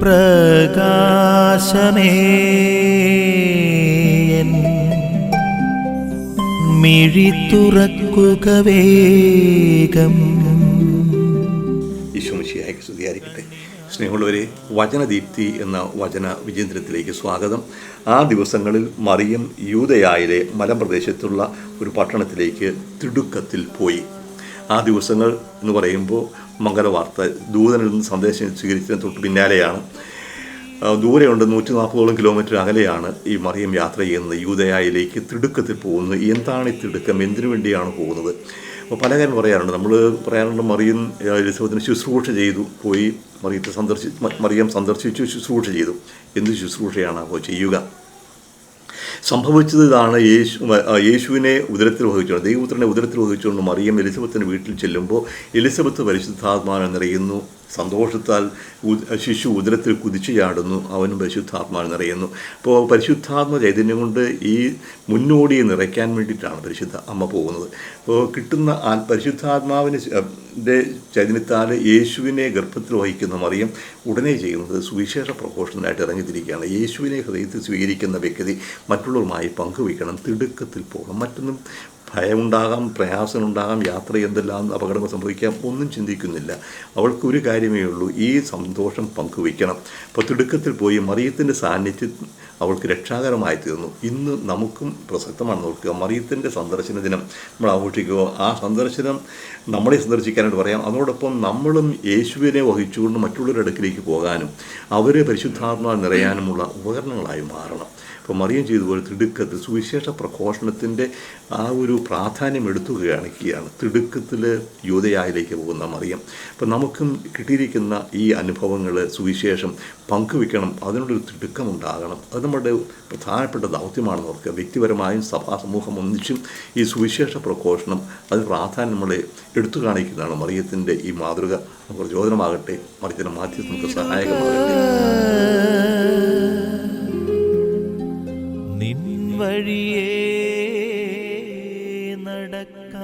പ്രകാശമേ. മിഴി വേഗം. ഈശോമിശിയായിക്ക് സ്തുതിയായിരിക്കട്ടെ. സ്നേഹമുള്ളവരെ വചനദീപ്തി എന്ന വചന വിചേന്ദ്രത്തിലേക്ക് സ്വാഗതം. ആ ദിവസങ്ങളിൽ മറിയം യൂതയായിലെ മലമ്പ്രദേശത്തുള്ള ഒരു പട്ടണത്തിലേക്ക് തിടുക്കത്തിൽ പോയി. ആ ദിവസങ്ങൾ എന്ന് പറയുമ്പോൾ മംഗലവാർത്ത ദൂതനിൽ നിന്ന് സന്ദേശം സ്വീകരിച്ചതിന് തൊട്ട് പിന്നാലെയാണ്. ദൂരെയുണ്ട് നൂറ്റി നാൽപ്പതോളം കിലോമീറ്റർ അകലെയാണ് ഈ മറിയം യാത്ര ചെയ്യുന്നത്. യൂതയായിലേക്ക് തിടുക്കത്തിൽ പോകുന്നത്. എന്താണ് ഈ തിടുക്കം? എന്തിനു വേണ്ടിയാണ് പോകുന്നത്? അപ്പോൾ പല കാര്യം പറയാറുണ്ട്. നമ്മൾ പറയാറുണ്ട് മറിയം എലിസബത്തിന് ശുശ്രൂഷ ചെയ്തു. പോയി മറിയത്തെ സന്ദർശി മറിയം സന്ദർശിച്ചു ശുശ്രൂഷ ചെയ്തു. എന്ത് ശുശ്രൂഷയാണ്? അപ്പോൾ ചെയ്യുക. സംഭവിച്ചത് ഇതാണ് യേശു യേശുവിനെ ഉദരത്തിൽ വഹിച്ചുകൊണ്ട് ദൈവപുത്രനെ ഉദരത്തിൽ വഹിച്ചുകൊണ്ട് മറിയം എലിസബത്തിന് വീട്ടിൽ ചെല്ലുമ്പോൾ എലിസബത്ത് പരിശുദ്ധാത്മാനം നിറയുന്നു. സന്തോഷത്താൽ ശിശു ഉദരത്തിൽ കുതിച്ചു ചാടുന്നു അവനും പരിശുദ്ധാത്മാവ് നിറയുന്നു. അപ്പോൾ പരിശുദ്ധാത്മ ചൈതന്യം കൊണ്ട് ഈ മുന്നോടിയെ നിറയ്ക്കാൻ വേണ്ടിയിട്ടാണ് പരിശുദ്ധ അമ്മ പോകുന്നത്. അപ്പോൾ കിട്ടുന്ന പരിശുദ്ധാത്മാവിന് ചൈതന്യത്താൽ യേശുവിനെ ഗർഭത്തിൽ വഹിക്കുന്ന മറിയം ഉടനെ ചെയ്യുന്നത് സുവിശേഷ പ്രഘോഷണനായിട്ട് ഇറങ്ങിത്തിരിക്കുകയാണ്. യേശുവിനെ ഹൃദയത്തിൽ സ്വീകരിക്കുന്ന വ്യക്തി മറ്റുള്ളവരുമായി പങ്കുവയ്ക്കണം തിടുക്കത്തിൽ പോകണം. മറ്റൊന്നും ഭയമുണ്ടാകാം പ്രയാസമുണ്ടാകാം യാത്ര എന്തെല്ലാം അപകടങ്ങൾ സംഭവിക്കാം ഒന്നും ചിന്തിക്കുന്നില്ല. അവൾക്ക് ഒരു കാര്യമേ ഉള്ളൂ ഈ സന്തോഷം പങ്കുവയ്ക്കണം. അപ്പോൾ തിടുക്കത്തിൽ പോയി മറിയത്തിന്റെ സാന്നിധ്യം അവൾക്ക് രക്ഷാകരമായി തീർന്നു. ഇന്ന് നമുക്കും പ്രസക്തമാണ് നോക്കുക മറിയത്തിന്റെ സന്ദർശന ദിനം നമ്മൾ ആഘോഷിക്കുക ആ സന്ദർശനം നമ്മളെ സന്ദർശിക്കാനായിട്ട് പറയാം. അതോടൊപ്പം നമ്മളും യേശുവിനെ വഹിച്ചുകൊണ്ട് മറ്റുള്ളവരുടെ അടുക്കിലേക്ക് പോകാനും അവരെ പരിശുദ്ധാത്മാ നിറയാനുമുള്ള ഉപകരണങ്ങളായി മാറണം. ഇപ്പോൾ മറിയം ചെയ്തതുപോലെ തിടുക്കത്തിൽ സുവിശേഷ പ്രഘോഷണത്തിന്റെ ആ ഒരു പ്രാധാന്യം എടുത്തു കാണിക്കുകയാണ് തിടുക്കത്തിൽ യൂതയായിലേക്ക് പോകുന്ന മറിയം. അപ്പം നമുക്കും കിട്ടിയിരിക്കുന്ന ഈ അനുഭവങ്ങൾ സുവിശേഷം പങ്കുവെക്കണം. അതിനുള്ളൊരു തിടുക്കമുണ്ടാകണം. അത് നമ്മുടെ പ്രധാനപ്പെട്ട ദൗത്യമാണ് ഓർക്കുക വ്യക്തിപരമായും സഭാ സമൂഹം ഒന്നിച്ചും ഈ സുവിശേഷ പ്രഘോഷണം അത് പ്രാധാന്യം നമ്മളെ എടുത്തു കാണിക്കുന്നതാണ് മറിയത്തിന്റെ ഈ മാതൃക. നമുക്ക് പ്രചോദനമാകട്ടെ. മറിയത്തിന്റെ മാധ്യം നമുക്ക് സഹായകമാകട്ടെ. നിൻ വഴിയേ